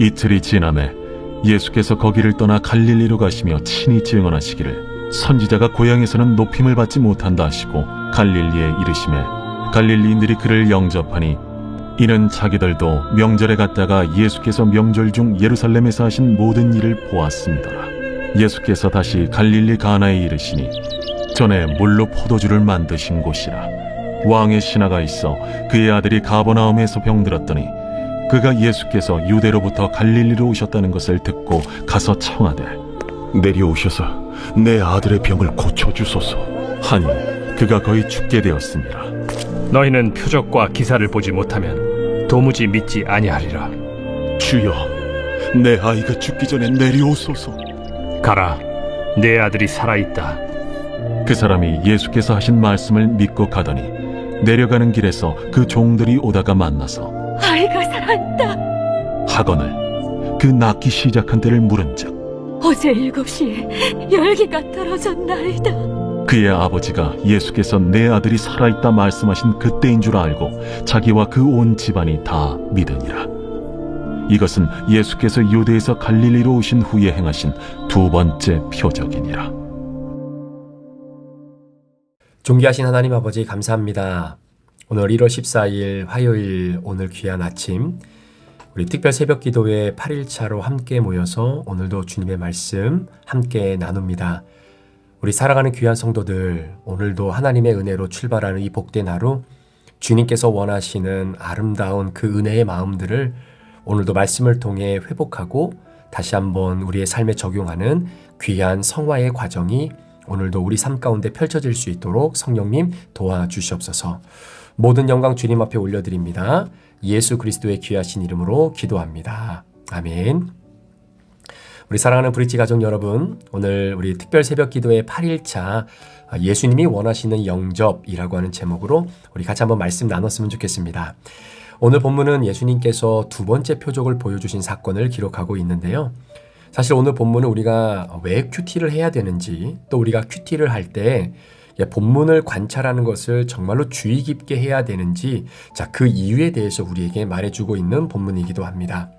이틀이 지남에 예수께서 거기를 떠나 갈릴리로 가시며 친히 증언하시기를 선지자가 고향에서는 높임을 받지 못한다 하시고 갈릴리에 이르심에 갈릴리인들이 그를 영접하니 이는 자기들도 명절에 갔다가 예수께서 명절 중 예루살렘에서 하신 모든 일을 보았습니다라 예수께서 다시 갈릴리 가나에 이르시니 전에 물로 포도주를 만드신 곳이라 왕의 신하가 있어 그의 아들이 가버나움에서 병들었더니 그가 예수께서 유대로부터 갈릴리로 오셨다는 것을 듣고 가서 청하되 내려오셔서 내 아들의 병을 고쳐주소서. 하니 그가 거의 죽게 되었습니다. 너희는 표적과 기사를 보지 못하면 도무지 믿지 아니하리라. 주여, 내 아이가 죽기 전에 내려오소서. 가라, 내 아들이 살아 있다. 그 사람이 예수께서 하신 말씀을 믿고 가더니 내려가는 길에서 그 종들이 오다가 만나서 아이가 살았다. 하건을 그 낳기 시작한 때를 물은즉 어제 일곱 시에 열기가 떨어졌나이다. 그의 아버지가 예수께서 내 아들이 살아있다 말씀하신 그때인 줄 알고 자기와 그 온 집안이 다 믿으니라. 이것은 예수께서 유대에서 갈릴리로 오신 후에 행하신 두 번째 표적이니라. 존귀하신 하나님 아버지 감사합니다. 오늘 1월 14일 화요일 오늘 귀한 아침 우리 특별 새벽 기도회 8일차로 함께 모여서 오늘도 주님의 말씀 함께 나눕니다. 우리 사랑하는 귀한 성도들 오늘도 하나님의 은혜로 출발하는 이 복된 하루 주님께서 원하시는 아름다운 그 은혜의 마음들을 오늘도 말씀을 통해 회복하고 다시 한번 우리의 삶에 적용하는 귀한 성화의 과정이 오늘도 우리 삶 가운데 펼쳐질 수 있도록 성령님 도와주시옵소서. 모든 영광 주님 앞에 올려드립니다. 예수 그리스도의 귀하신 이름으로 기도합니다. 아멘. 우리 사랑하는 브릿지 가족 여러분, 오늘 우리 특별 새벽 기도의 8일차 예수님이 원하시는 영접이라고 하는 제목으로 우리 같이 한번 말씀 나눴으면 좋겠습니다. 오늘 본문은 예수님께서 두 번째 표적을 보여주신 사건을 기록하고 있는데요. 사실 오늘 본문은 우리가 왜 큐티를 해야 되는지 또 우리가 큐티를 할 때 본문을 관찰하는 것을 정말로 주의 깊게 해야 되는지 자, 그 이유에 대해서 우리에게 말해주고 있는 본문이기도 합니다.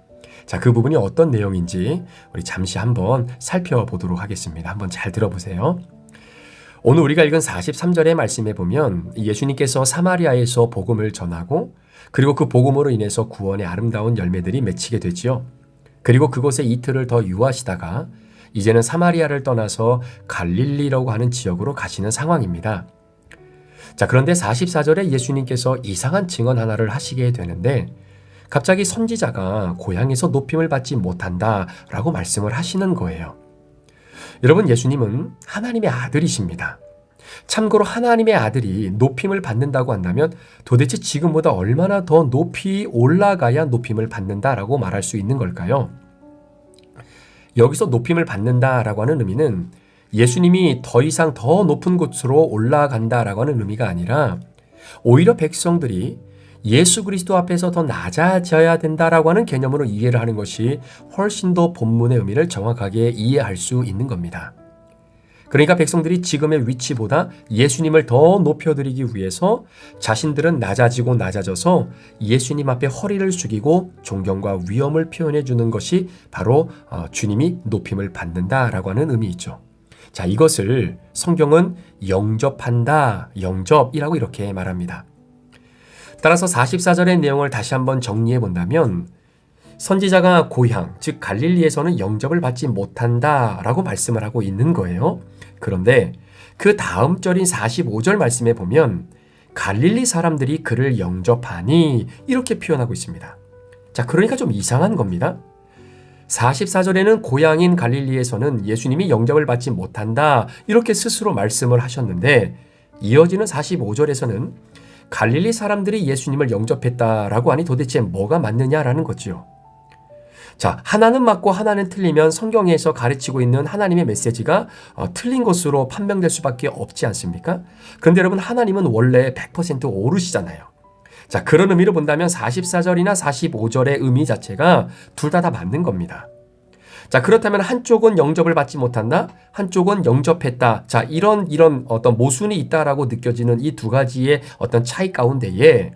자, 그 부분이 어떤 내용인지 우리 잠시 한번 살펴보도록 하겠습니다. 한번 잘 들어보세요. 오늘 우리가 읽은 43절의 말씀에 보면 예수님께서 사마리아에서 복음을 전하고 그리고 그 복음으로 인해서 구원의 아름다운 열매들이 맺히게 되지요. 그리고 그곳에 이틀을 더 유하시다가 이제는 사마리아를 떠나서 갈릴리라고 하는 지역으로 가시는 상황입니다. 자, 그런데 44절에 예수님께서 이상한 증언 하나를 하시게 되는데 갑자기 선지자가 고향에서 높임을 받지 못한다 라고 말씀을 하시는 거예요. 여러분, 예수님은 하나님의 아들이십니다. 참고로 하나님의 아들이 높임을 받는다고 한다면 도대체 지금보다 얼마나 더 높이 올라가야 높임을 받는다라고 말할 수 있는 걸까요? 여기서 높임을 받는다라고 하는 의미는 예수님이 더 이상 더 높은 곳으로 올라간다라고 하는 의미가 아니라 오히려 백성들이 예수 그리스도 앞에서 더 낮아져야 된다라고 하는 개념으로 이해를 하는 것이 훨씬 더 본문의 의미를 정확하게 이해할 수 있는 겁니다. 그러니까 백성들이 지금의 위치보다 예수님을 더 높여드리기 위해서 자신들은 낮아지고 낮아져서 예수님 앞에 허리를 숙이고 존경과 위엄을 표현해 주는 것이 바로 어, 주님이 높임을 받는다라고 하는 의미이죠. 자, 이것을 성경은 영접한다, 영접이라고 이렇게 말합니다. 따라서 44절의 내용을 다시 한번 정리해 본다면 선지자가 고향, 즉 갈릴리에서는 영접을 받지 못한다라고 말씀을 하고 있는 거예요. 그런데 그 다음 절인 45절 말씀에 보면 갈릴리 사람들이 그를 영접하니 이렇게 표현하고 있습니다. 자, 그러니까 좀 이상한 겁니다. 44절에는 고향인 갈릴리에서는 예수님이 영접을 받지 못한다 이렇게 스스로 말씀을 하셨는데 이어지는 45절에서는 갈릴리 사람들이 예수님을 영접했다라고 하니 도대체 뭐가 맞느냐라는 거지요. 자, 하나는 맞고 하나는 틀리면 성경에서 가르치고 있는 하나님의 메시지가 어, 틀린 것으로 판명될 수밖에 없지 않습니까? 그런데 여러분, 하나님은 원래 100% 오르시잖아요. 자, 그런 의미로 본다면 44절이나 45절의 의미 자체가 둘 다다 맞는 겁니다. 자, 그렇다면 한쪽은 영접을 받지 못한다, 한쪽은 영접했다. 자, 이런, 이런 어떤 모순이 있다라고 느껴지는 이 두 가지의 어떤 차이 가운데에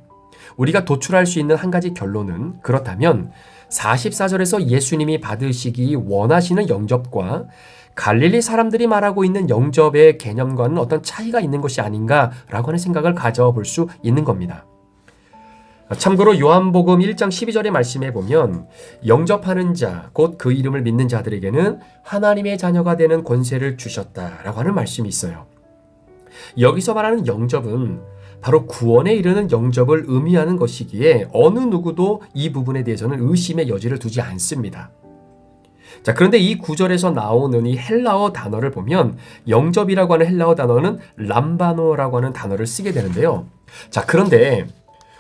우리가 도출할 수 있는 한 가지 결론은 그렇다면 44절에서 예수님이 받으시기 원하시는 영접과 갈릴리 사람들이 말하고 있는 영접의 개념과는 어떤 차이가 있는 것이 아닌가라고 하는 생각을 가져볼 수 있는 겁니다. 참고로 요한복음 1장 12절의 말씀에 보면 영접하는 자, 곧 그 이름을 믿는 자들에게는 하나님의 자녀가 되는 권세를 주셨다라고 하는 말씀이 있어요. 여기서 말하는 영접은 바로 구원에 이르는 영접을 의미하는 것이기에 어느 누구도 이 부분에 대해서는 의심의 여지를 두지 않습니다. 자, 그런데 이 구절에서 나오는 이 헬라어 단어를 보면 영접이라고 하는 헬라어 단어는 람바노라고 하는 단어를 쓰게 되는데요. 자, 그런데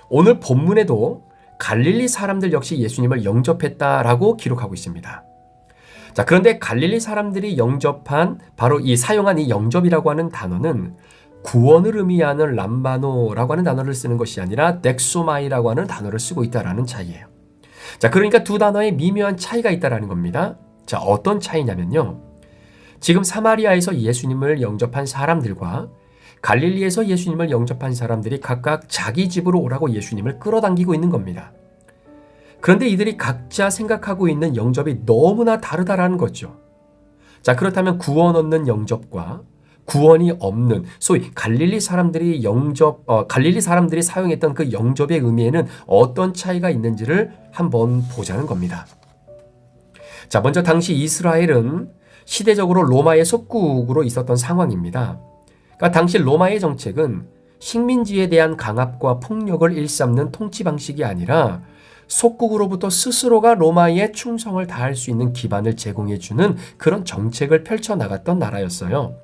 오늘 본문에도 갈릴리 사람들 역시 예수님을 영접했다라고 기록하고 있습니다. 자, 그런데 갈릴리 사람들이 영접한 바로 이 사용한 이 영접이라고 하는 단어는 구원을 의미하는 람바노라고 하는 단어를 쓰는 것이 아니라 덱소마이라고 하는 단어를 쓰고 있다라는 차이예요. 자, 그러니까 두 단어에 미묘한 차이가 있다라는 겁니다. 자, 어떤 차이냐면요. 지금 사마리아에서 예수님을 영접한 사람들과 갈릴리에서 예수님을 영접한 사람들이 각각 자기 집으로 오라고 예수님을 끌어당기고 있는 겁니다. 그런데 이들이 각자 생각하고 있는 영접이 너무나 다르다라는 거죠. 자, 그렇다면 구원 얻는 영접과 구원이 없는 소위 갈릴리 사람들이 영접 어, 갈릴리 사람들이 사용했던 그 영접의 의미에는 어떤 차이가 있는지를 한번 보자는 겁니다. 자, 먼저 당시 이스라엘은 시대적으로 로마의 속국으로 있었던 상황입니다. 그러니까 당시 로마의 정책은 식민지에 대한 강압과 폭력을 일삼는 통치 방식이 아니라 속국으로부터 스스로가 로마에 충성을 다할 수 있는 기반을 제공해주는 그런 정책을 펼쳐나갔던 나라였어요.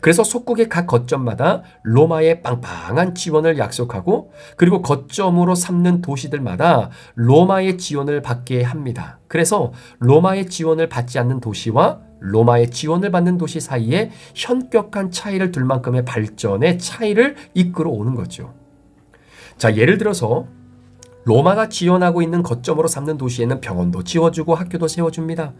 그래서 속국의 각 거점마다 로마의 빵빵한 지원을 약속하고 그리고 거점으로 삼는 도시들마다 로마의 지원을 받게 합니다. 그래서 로마의 지원을 받지 않는 도시와 로마의 지원을 받는 도시 사이에 현격한 차이를 둘 만큼의 발전의 차이를 이끌어 오는 거죠. 자, 예를 들어서 로마가 지원하고 있는 거점으로 삼는 도시에는 병원도 지어주고 학교도 세워줍니다.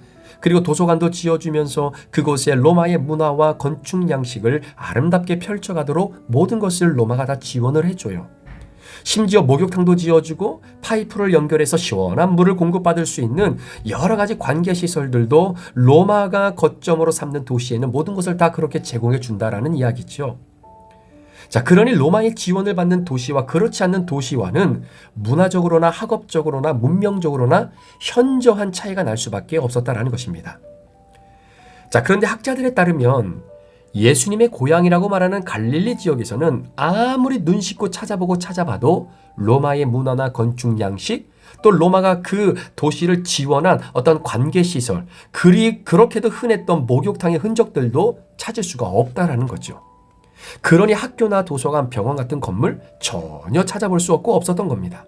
그리고 도서관도 지어주면서 그곳에 로마의 문화와 건축 양식을 아름답게 펼쳐가도록 모든 것을 로마가 다 지원을 해줘요. 심지어 목욕탕도 지어주고 파이프를 연결해서 시원한 물을 공급받을 수 있는 여러 가지 관계 시설들도 로마가 거점으로 삼는 도시에는 모든 것을 다 그렇게 제공해 준다라는 이야기죠. 자, 그러니 로마의 지원을 받는 도시와 그렇지 않는 도시와는 문화적으로나 학업적으로나 문명적으로나 현저한 차이가 날 수밖에 없었다라는 것입니다. 자, 그런데 학자들에 따르면 예수님의 고향이라고 말하는 갈릴리 지역에서는 아무리 눈 씻고 찾아보고 찾아봐도 로마의 문화나 건축 양식, 또 로마가 그 도시를 지원한 어떤 관계 시설, 그리 그렇게도 흔했던 목욕탕의 흔적들도 찾을 수가 없다라는 거죠. 그러니 학교나 도서관, 병원 같은 건물 전혀 찾아볼 수 없고 없었던 겁니다.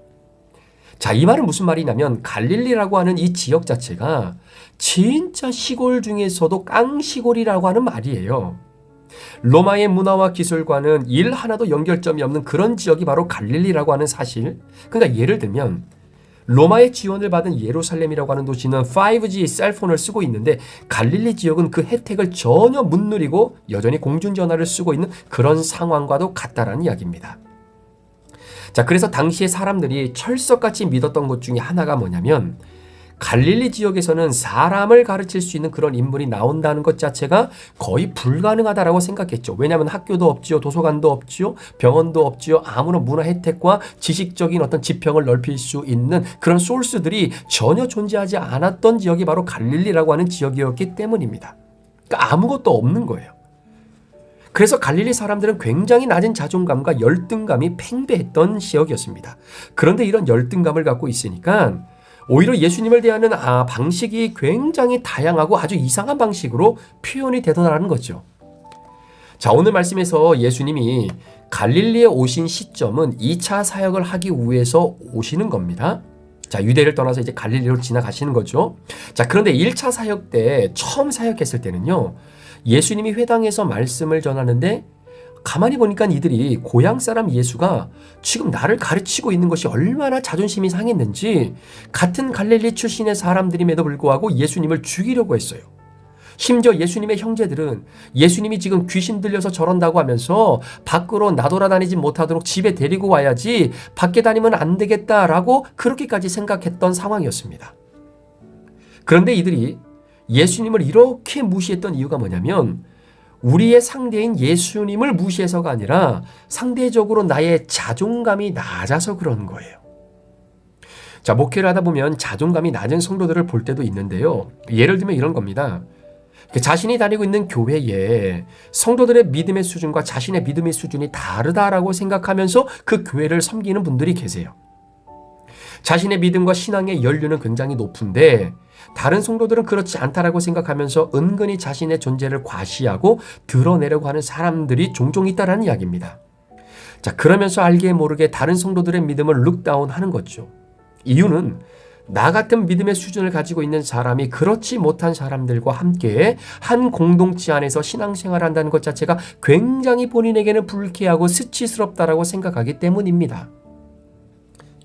자, 이 말은 무슨 말이냐면 갈릴리라고 하는 이 지역 자체가 진짜 시골 중에서도 깡시골이라고 하는 말이에요. 로마의 문화와 기술과는 일 하나도 연결점이 없는 그런 지역이 바로 갈릴리라고 하는 사실. 그러니까 예를 들면 로마의 지원을 받은 예루살렘이라고 하는 도시는 5G 셀폰을 쓰고 있는데 갈릴리 지역은 그 혜택을 전혀 못 누리고 여전히 공중전화를 쓰고 있는 그런 상황과도 같다라는 이야기입니다. 자, 그래서 당시에 사람들이 철석같이 믿었던 것 중에 하나가 뭐냐면 갈릴리 지역에서는 사람을 가르칠 수 있는 그런 인물이 나온다는 것 자체가 거의 불가능하다라고 생각했죠. 왜냐하면 학교도 없지요, 도서관도 없지요, 병원도 없지요, 아무런 문화 혜택과 지식적인 어떤 지평을 넓힐 수 있는 그런 소스들이 전혀 존재하지 않았던 지역이 바로 갈릴리라고 하는 지역이었기 때문입니다. 그러니까 아무것도 없는 거예요. 그래서 갈릴리 사람들은 굉장히 낮은 자존감과 열등감이 팽배했던 지역이었습니다. 그런데 이런 열등감을 갖고 있으니까 오히려 예수님을 대하는 아, 방식이 굉장히 다양하고 아주 이상한 방식으로 표현이 되더라는 거죠. 자, 오늘 말씀에서 예수님이 갈릴리에 오신 시점은 2차 사역을 하기 위해서 오시는 겁니다. 자, 유대를 떠나서 이제 갈릴리로 지나가시는 거죠. 자, 그런데 1차 사역 때 처음 사역했을 때는요. 예수님이 회당에서 말씀을 전하는데 가만히 보니까 이들이 고향 사람 예수가 지금 나를 가르치고 있는 것이 얼마나 자존심이 상했는지 같은 갈릴리 출신의 사람들임에도 불구하고 예수님을 죽이려고 했어요. 심지어 예수님의 형제들은 예수님이 지금 귀신 들려서 저런다고 하면서 밖으로 나돌아다니지 못하도록 집에 데리고 와야지 밖에 다니면 안 되겠다라고 그렇게까지 생각했던 상황이었습니다. 그런데 이들이 예수님을 이렇게 무시했던 이유가 뭐냐면 우리의 상대인 예수님을 무시해서가 아니라 상대적으로 나의 자존감이 낮아서 그런 거예요. 자, 목회를 하다 보면 자존감이 낮은 성도들을 볼 때도 있는데요. 예를 들면 이런 겁니다. 그 자신이 다니고 있는 교회에 성도들의 믿음의 수준과 자신의 믿음의 수준이 다르다라고 생각하면서 그 교회를 섬기는 분들이 계세요. 자신의 믿음과 신앙의 연륜은 굉장히 높은데 다른 성도들은 그렇지 않다라고 생각하면서 은근히 자신의 존재를 과시하고 드러내려고 하는 사람들이 종종 있다라는 이야기입니다. 자, 그러면서 알게 모르게 다른 성도들의 믿음을 룩다운 하는 거죠. 이유는 나 같은 믿음의 수준을 가지고 있는 사람이 그렇지 못한 사람들과 함께 한 공동체 안에서 신앙생활을 한다는 것 자체가 굉장히 본인에게는 불쾌하고 수치스럽다라고 생각하기 때문입니다.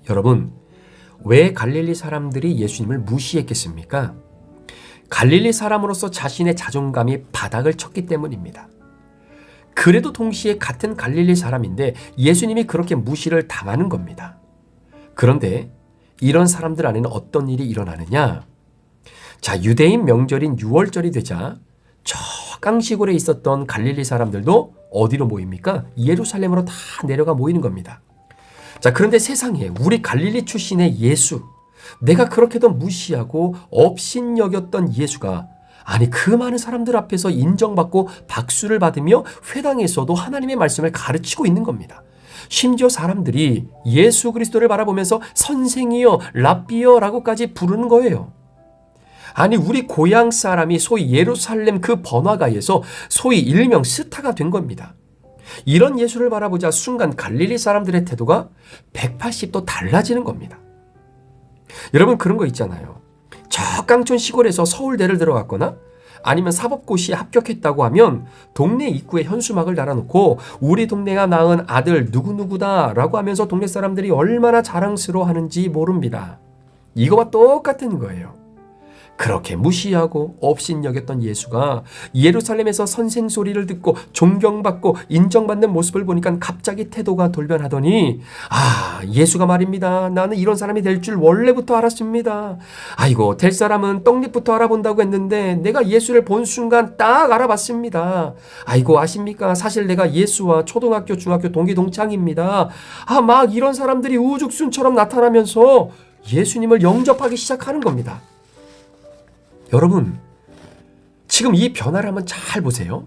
여러분, 왜 갈릴리 사람들이 예수님을 무시했겠습니까? 갈릴리 사람으로서 자신의 자존감이 바닥을 쳤기 때문입니다. 그래도 동시에 같은 갈릴리 사람인데 예수님이 그렇게 무시를 당하는 겁니다. 그런데 이런 사람들 안에는 어떤 일이 일어나느냐? 자, 유대인 명절인 6월절이 되자 저 깡시골에 있었던 갈릴리 사람들도 어디로 모입니까? 예루살렘으로 다 내려가 모이는 겁니다. 자, 그런데 세상에 우리 갈릴리 출신의 예수, 내가 그렇게도 무시하고 업신여겼던 예수가 아니 그 많은 사람들 앞에서 인정받고 박수를 받으며 회당에서도 하나님의 말씀을 가르치고 있는 겁니다. 심지어 사람들이 예수 그리스도를 바라보면서 선생이여 랍비여라고까지 부르는 거예요. 아니 우리 고향 사람이 소위 예루살렘 그 번화가에서 소위 일명 스타가 된 겁니다. 이런 예수를 바라보자 순간 갈릴리 사람들의 태도가 180도 달라지는 겁니다. 여러분 그런 거 있잖아요. 저 깡촌 시골에서 서울대를 들어갔거나 아니면 사법고시에 합격했다고 하면 동네 입구에 현수막을 달아놓고 우리 동네가 낳은 아들 누구누구다 라고 하면서 동네 사람들이 얼마나 자랑스러워 하는지 모릅니다. 이거와 똑같은 거예요. 그렇게 무시하고 업신여겼던 예수가 예루살렘에서 선생 소리를 듣고 존경받고 인정받는 모습을 보니까 갑자기 태도가 돌변하더니 아 예수가 말입니다. 나는 이런 사람이 될 줄 원래부터 알았습니다. 아이고 될 사람은 떡잎부터 알아본다고 했는데 내가 예수를 본 순간 딱 알아봤습니다. 아이고 아십니까? 사실 내가 예수와 초등학교 중학교 동기 동창입니다. 아 막 이런 사람들이 우죽순처럼 나타나면서 예수님을 영접하기 시작하는 겁니다. 여러분, 지금 이 변화를 한번 잘 보세요.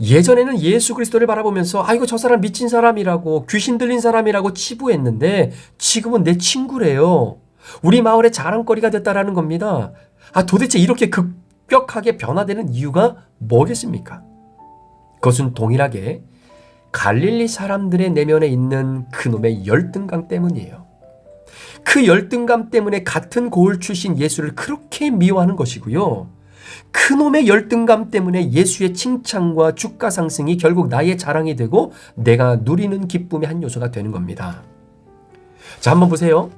예전에는 예수 그리스도를 바라보면서 아이고 저 사람 미친 사람이라고 귀신 들린 사람이라고 치부했는데 지금은 내 친구래요. 우리 마을의 자랑거리가 됐다라는 겁니다. 아 도대체 이렇게 급격하게 변화되는 이유가 뭐겠습니까? 그것은 동일하게 갈릴리 사람들의 내면에 있는 그놈의 열등감 때문이에요. 그 열등감 때문에 같은 고을 출신 예수를 그렇게 미워하는 것이고요. 그놈의 열등감 때문에 예수의 칭찬과 주가 상승이 결국 나의 자랑이 되고 내가 누리는 기쁨의 한 요소가 되는 겁니다. 자, 한번 보세요.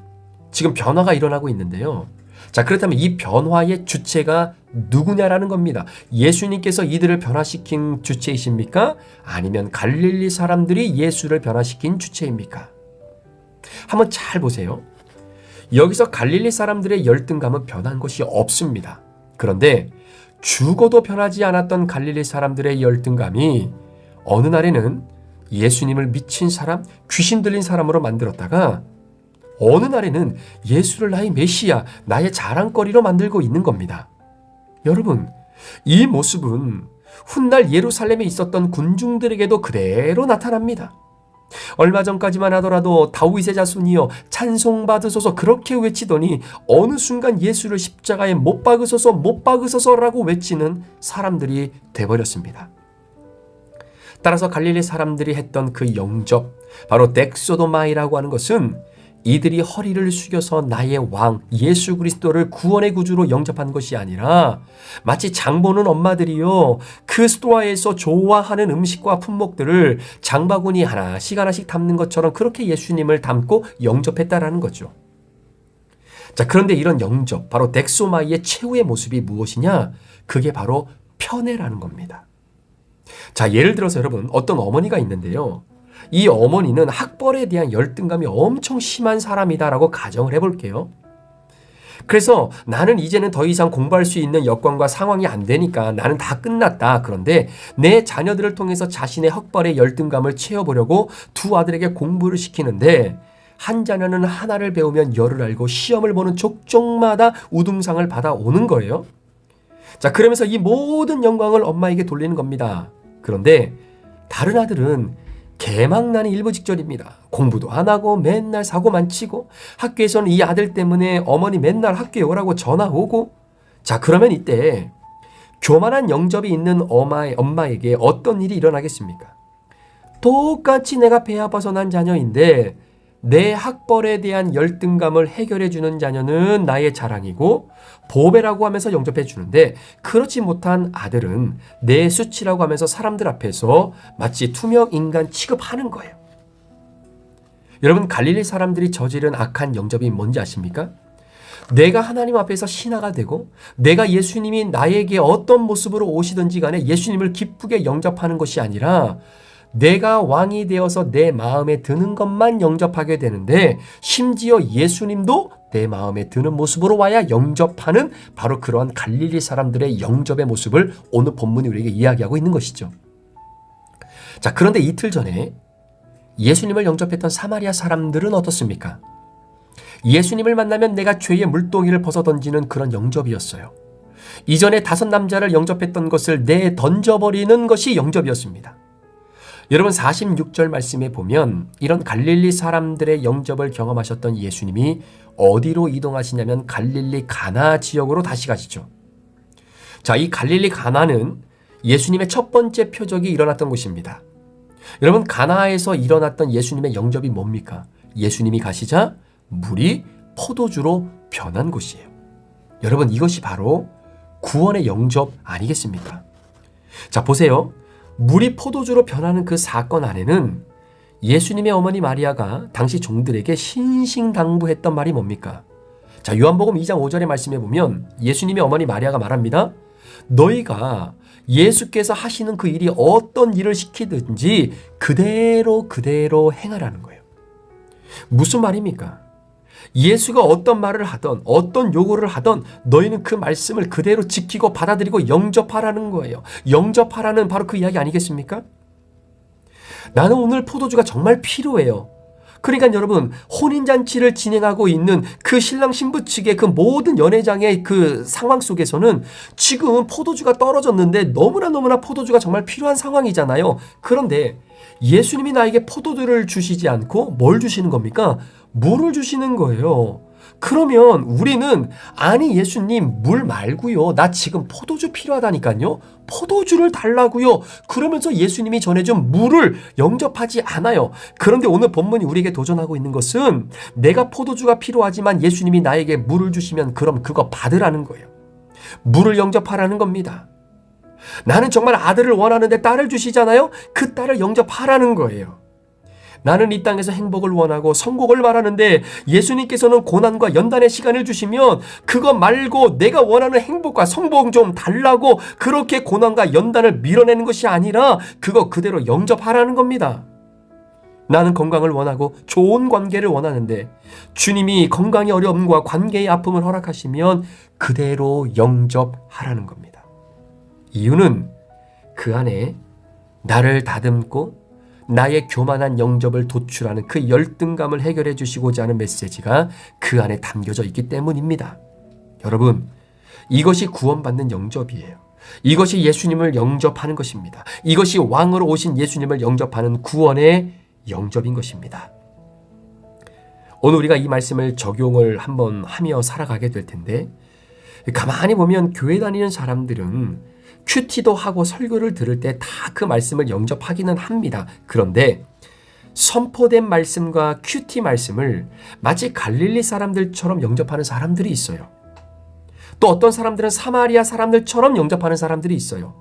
지금 변화가 일어나고 있는데요. 자, 그렇다면 이 변화의 주체가 누구냐라는 겁니다. 예수님께서 이들을 변화시킨 주체이십니까? 아니면 갈릴리 사람들이 예수를 변화시킨 주체입니까? 한번 잘 보세요. 여기서 갈릴리 사람들의 열등감은 변한 것이 없습니다. 그런데 죽어도 변하지 않았던 갈릴리 사람들의 열등감이 어느 날에는 예수님을 미친 사람, 귀신 들린 사람으로 만들었다가 어느 날에는 예수를 나의 메시아, 나의 자랑거리로 만들고 있는 겁니다. 여러분, 이 모습은 훗날 예루살렘에 있었던 군중들에게도 그대로 나타납니다. 얼마 전까지만 하더라도 다윗의 자손이여 찬송 받으소서 그렇게 외치더니 어느 순간 예수를 십자가에 못 박으소서 못 박으소서라고 외치는 사람들이 돼버렸습니다. 따라서 갈릴리 사람들이 했던 그 영접 바로 덱소도마이라고 하는 것은 이들이 허리를 숙여서 나의 왕 예수 그리스도를 구원의 구주로 영접한 것이 아니라 마치 장보는 엄마들이요 그 스토아에서 좋아하는 음식과 품목들을 장바구니 하나씩 하나씩 담는 것처럼 그렇게 예수님을 담고 영접했다라는 거죠. 자 그런데 이런 영접 바로 덱소마이의 최후의 모습이 무엇이냐? 그게 바로 편애라는 겁니다. 자 예를 들어서 여러분 어떤 어머니가 있는데요. 이 어머니는 학벌에 대한 열등감이 엄청 심한 사람이다라고 가정을 해볼게요. 그래서 나는 이제는 더 이상 공부할 수 있는 여건과 상황이 안 되니까 나는 다 끝났다. 그런데 내 자녀들을 통해서 자신의 흑벌의 열등감을 채워보려고 두 아들에게 공부를 시키는데 한 자녀는 하나를 배우면 열을 알고 시험을 보는 족족마다 우등상을 받아오는 거예요. 자, 그러면서 이 모든 영광을 엄마에게 돌리는 겁니다. 그런데 다른 아들은 개망나는 일부 직전입니다. 공부도 안 하고 맨날 사고만 치고 학교에서는 이 아들 때문에 어머니 맨날 학교에 오라고 전화 오고 자 그러면 이때 교만한 영접이 있는 엄마의, 엄마에게 어떤 일이 일어나겠습니까? 똑같이 내가 배 아파서 난 자녀인데 내 학벌에 대한 열등감을 해결해 주는 자녀는 나의 자랑이고 보배라고 하면서 영접해 주는데 그렇지 못한 아들은 내 수치라고 하면서 사람들 앞에서 마치 투명 인간 취급하는 거예요. 여러분 갈릴리 사람들이 저지른 악한 영접이 뭔지 아십니까? 내가 하나님 앞에서 신하가 되고 내가 예수님이 나에게 어떤 모습으로 오시든지 간에 예수님을 기쁘게 영접하는 것이 아니라 내가 왕이 되어서 내 마음에 드는 것만 영접하게 되는데 심지어 예수님도 내 마음에 드는 모습으로 와야 영접하는 바로 그러한 갈릴리 사람들의 영접의 모습을 오늘 본문이 우리에게 이야기하고 있는 것이죠. 자, 그런데 이틀 전에 예수님을 영접했던 사마리아 사람들은 어떻습니까? 예수님을 만나면 내가 죄의 물동이를 벗어 던지는 그런 영접이었어요. 이전에 다섯 남자를 영접했던 것을 내 던져버리는 것이 영접이었습니다. 여러분 46절 말씀에 보면 이런 갈릴리 사람들의 영접을 경험하셨던 예수님이 어디로 이동하시냐면 갈릴리 가나 지역으로 다시 가시죠. 자, 이 갈릴리 가나는 예수님의 첫 번째 표적이 일어났던 곳입니다. 여러분 가나에서 일어났던 예수님의 영접이 뭡니까? 예수님이 가시자 물이 포도주로 변한 곳이에요. 여러분 이것이 바로 구원의 영접 아니겠습니까? 자, 보세요. 물이 포도주로 변하는 그 사건 안에는 예수님의 어머니 마리아가 당시 종들에게 신신당부했던 말이 뭡니까? 자, 요한복음 2장 5절의 말씀에 보면 예수님의 어머니 마리아가 말합니다. 너희가 예수께서 하시는 그 일이 어떤 일을 시키든지 그대로 그대로 행하라는 거예요. 무슨 말입니까? 예수가 어떤 말을 하던 어떤 요구를 하던 너희는 그 말씀을 그대로 지키고 받아들이고 영접하라는 거예요. 영접하라는 바로 그 이야기 아니겠습니까? 나는 오늘 포도주가 정말 필요해요. 그러니까 여러분 혼인잔치를 진행하고 있는 그 신랑 신부 측의 그 모든 연회장의 그 상황 속에서는 지금 포도주가 떨어졌는데 너무나 너무나 포도주가 정말 필요한 상황이잖아요. 그런데 예수님이 나에게 포도주를 주시지 않고 뭘 주시는 겁니까? 물을 주시는 거예요. 그러면 우리는 아니 예수님 물 말고요. 나 지금 포도주 필요하다니까요. 포도주를 달라고요. 그러면서 예수님이 전해준 물을 영접하지 않아요. 그런데 오늘 본문이 우리에게 도전하고 있는 것은 내가 포도주가 필요하지만 예수님이 나에게 물을 주시면 그럼 그거 받으라는 거예요. 물을 영접하라는 겁니다. 나는 정말 아들을 원하는데 딸을 주시잖아요. 그 딸을 영접하라는 거예요. 나는 이 땅에서 행복을 원하고 성공을 말하는데 예수님께서는 고난과 연단의 시간을 주시면 그거 말고 내가 원하는 행복과 성공 좀 달라고 그렇게 고난과 연단을 밀어내는 것이 아니라 그거 그대로 영접하라는 겁니다. 나는 건강을 원하고 좋은 관계를 원하는데 주님이 건강의 어려움과 관계의 아픔을 허락하시면 그대로 영접하라는 겁니다. 이유는 그 안에 나를 다듬고 나의 교만한 영접을 도출하는 그 열등감을 해결해 주시고자 하는 메시지가 그 안에 담겨져 있기 때문입니다. 여러분, 이것이 구원받는 영접이에요. 이것이 예수님을 영접하는 것입니다. 이것이 왕으로 오신 예수님을 영접하는 구원의 영접인 것입니다. 오늘 우리가 이 말씀을 적용을 한번 하며 살아가게 될 텐데, 가만히 보면 교회 다니는 사람들은 큐티도 하고 설교를 들을 때 다 그 말씀을 영접하기는 합니다. 그런데 선포된 말씀과 큐티 말씀을 마치 갈릴리 사람들처럼 영접하는 사람들이 있어요. 또 어떤 사람들은 사마리아 사람들처럼 영접하는 사람들이 있어요.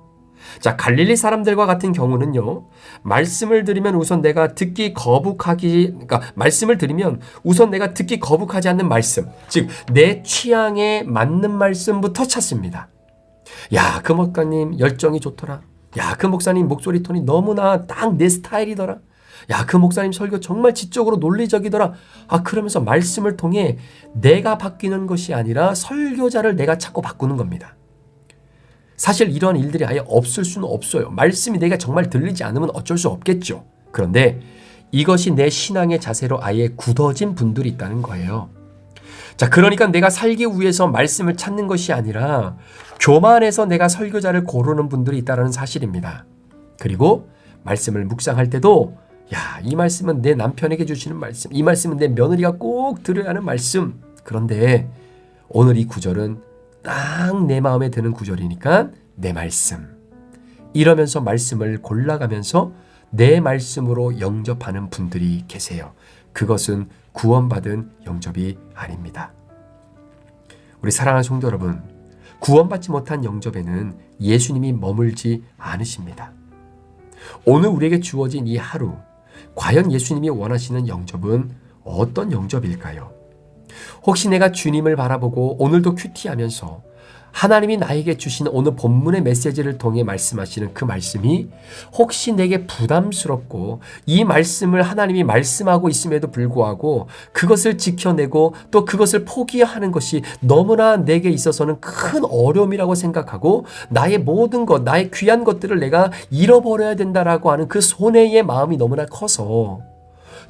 자, 갈릴리 사람들과 같은 경우는요, 말씀을 들으면 우선 내가 듣기 거북하기, 그러니까 말씀을 들으면 우선 내가 듣기 거북하지 않는 말씀, 즉, 내 취향에 맞는 말씀부터 찾습니다. 야, 그 목사님 열정이 좋더라. 야, 그 목사님 목소리 톤이 너무나 딱 내 스타일이더라. 야, 그 목사님 설교 정말 지적으로 논리적이더라. 아, 그러면서 말씀을 통해 내가 바뀌는 것이 아니라 설교자를 내가 찾고 바꾸는 겁니다. 사실 이런 일들이 아예 없을 수는 없어요. 말씀이 내가 정말 들리지 않으면 어쩔 수 없겠죠. 그런데 이것이 내 신앙의 자세로 아예 굳어진 분들이 있다는 거예요. 자, 그러니까 내가 살기 위해서 말씀을 찾는 것이 아니라 교만해서 내가 설교자를 고르는 분들이 있다는 사실입니다. 그리고 말씀을 묵상할 때도 야, 이 말씀은 내 남편에게 주시는 말씀, 이 말씀은 내 며느리가 꼭 들어야 하는 말씀. 그런데 오늘 이 구절은 딱 내 마음에 드는 구절이니까 내 말씀. 이러면서 말씀을 골라가면서 내 말씀으로 영접하는 분들이 계세요. 그것은 구원받은 영접이 아닙니다. 우리 사랑하는 성도 여러분, 구원받지 못한 영접에는 예수님이 머물지 않으십니다. 오늘 우리에게 주어진 이 하루, 과연 예수님이 원하시는 영접은 어떤 영접일까요? 혹시 내가 주님을 바라보고 오늘도 큐티하면서 하나님이 나에게 주신 오늘 본문의 메시지를 통해 말씀하시는 그 말씀이 혹시 내게 부담스럽고 이 말씀을 하나님이 말씀하고 있음에도 불구하고 그것을 지켜내고 또 그것을 포기하는 것이 너무나 내게 있어서는 큰 어려움이라고 생각하고 나의 모든 것, 나의 귀한 것들을 내가 잃어버려야 된다라고 하는 그 손해의 마음이 너무나 커서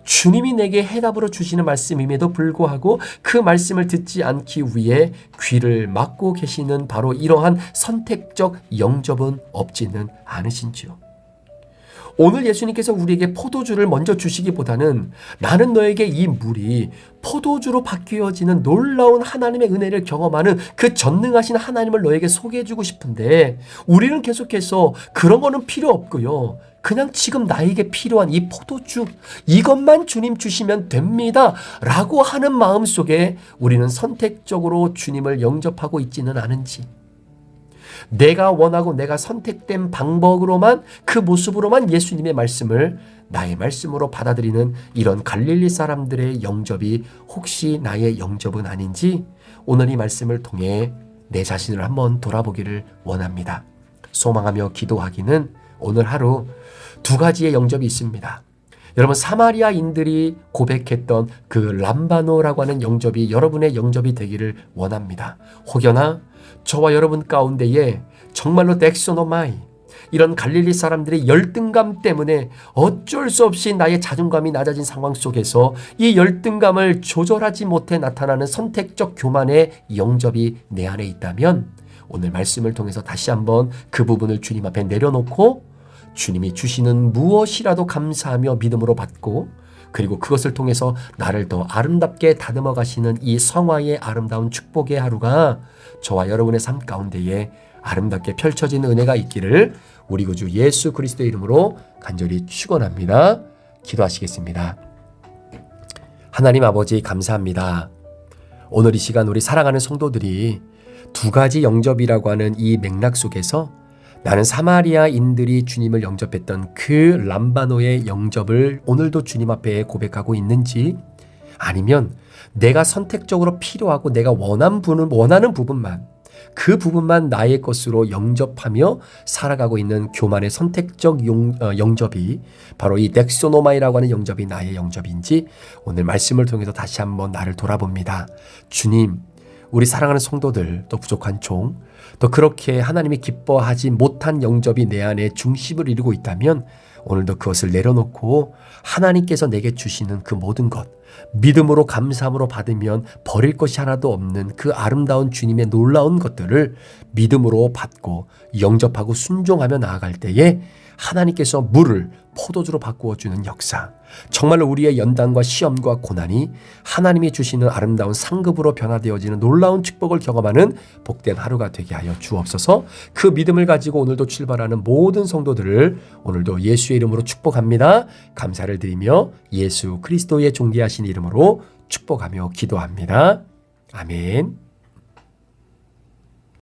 주님이 내게 해답으로 주시는 말씀임에도 불구하고 그 말씀을 듣지 않기 위해 귀를 막고 계시는 바로 이러한 선택적 영접은 없지는 않으신지요. 오늘 예수님께서 우리에게 포도주를 먼저 주시기보다는 나는 너에게 이 물이 포도주로 바뀌어지는 놀라운 하나님의 은혜를 경험하는 그 전능하신 하나님을 너에게 소개해주고 싶은데 우리는 계속해서 그런 거는 필요 없고요. 그냥 지금 나에게 필요한 이 포도주 이것만 주님 주시면 됩니다. 라고 하는 마음 속에 우리는 선택적으로 주님을 영접하고 있지는 않은지 내가 원하고 내가 선택된 방법으로만 그 모습으로만 예수님의 말씀을 나의 말씀으로 받아들이는 이런 갈릴리 사람들의 영접이 혹시 나의 영접은 아닌지 오늘 이 말씀을 통해 내 자신을 한번 돌아보기를 원합니다. 소망하며 기도하기는 오늘 하루 두 가지의 영접이 있습니다. 여러분 사마리아인들이 고백했던 그 람바노라고 하는 영접이 여러분의 영접이 되기를 원합니다. 혹여나 저와 여러분 가운데에 정말로 덱소노마이 이런 갈릴리 사람들의 열등감 때문에 어쩔 수 없이 나의 자존감이 낮아진 상황 속에서 이 열등감을 조절하지 못해 나타나는 선택적 교만의 영접이 내 안에 있다면 오늘 말씀을 통해서 다시 한번 그 부분을 주님 앞에 내려놓고 주님이 주시는 무엇이라도 감사하며 믿음으로 받고 그리고 그것을 통해서 나를 더 아름답게 다듬어 가시는 이 성화의 아름다운 축복의 하루가 저와 여러분의 삶 가운데에 아름답게 펼쳐지는 은혜가 있기를 우리 구주 예수 그리스도의 이름으로 간절히 축원합니다. 기도하시겠습니다. 하나님 아버지 감사합니다. 오늘 이 시간 우리 사랑하는 성도들이 두 가지 영접이라고 하는 이 맥락 속에서 나는 사마리아인들이 주님을 영접했던 그 람바노의 영접을 오늘도 주님 앞에 고백하고 있는지 아니면 내가 선택적으로 필요하고 내가 원하는 부분, 원하는 부분만 그 부분만 나의 것으로 영접하며 살아가고 있는 교만의 선택적 용, 어, 영접이 바로 이 넥소노마이라고 하는 영접이 나의 영접인지 오늘 말씀을 통해서 다시 한번 나를 돌아봅니다. 주님, 우리 사랑하는 성도들 또 부족한 종, 또 그렇게 하나님이 기뻐하지 못한 영접이 내 안에 중심을 이루고 있다면 오늘도 그것을 내려놓고 하나님께서 내게 주시는 그 모든 것, 믿음으로 감사함으로 받으면 버릴 것이 하나도 없는 그 아름다운 주님의 놀라운 것들을 믿음으로 받고 영접하고 순종하며 나아갈 때에 하나님께서 물을 포도주로 바꾸어 주는 역사. 정말로 우리의 연단과 시험과 고난이 하나님이 주시는 아름다운 상급으로 변화되어지는 놀라운 축복을 경험하는 복된 하루가 되게 하여 주옵소서. 그 믿음을 가지고 오늘도 출발하는 모든 성도들을 오늘도 예수의 이름으로 축복합니다. 감사를 드리며 예수 그리스도의 존귀하신 이름으로 축복하며 기도합니다. 아멘.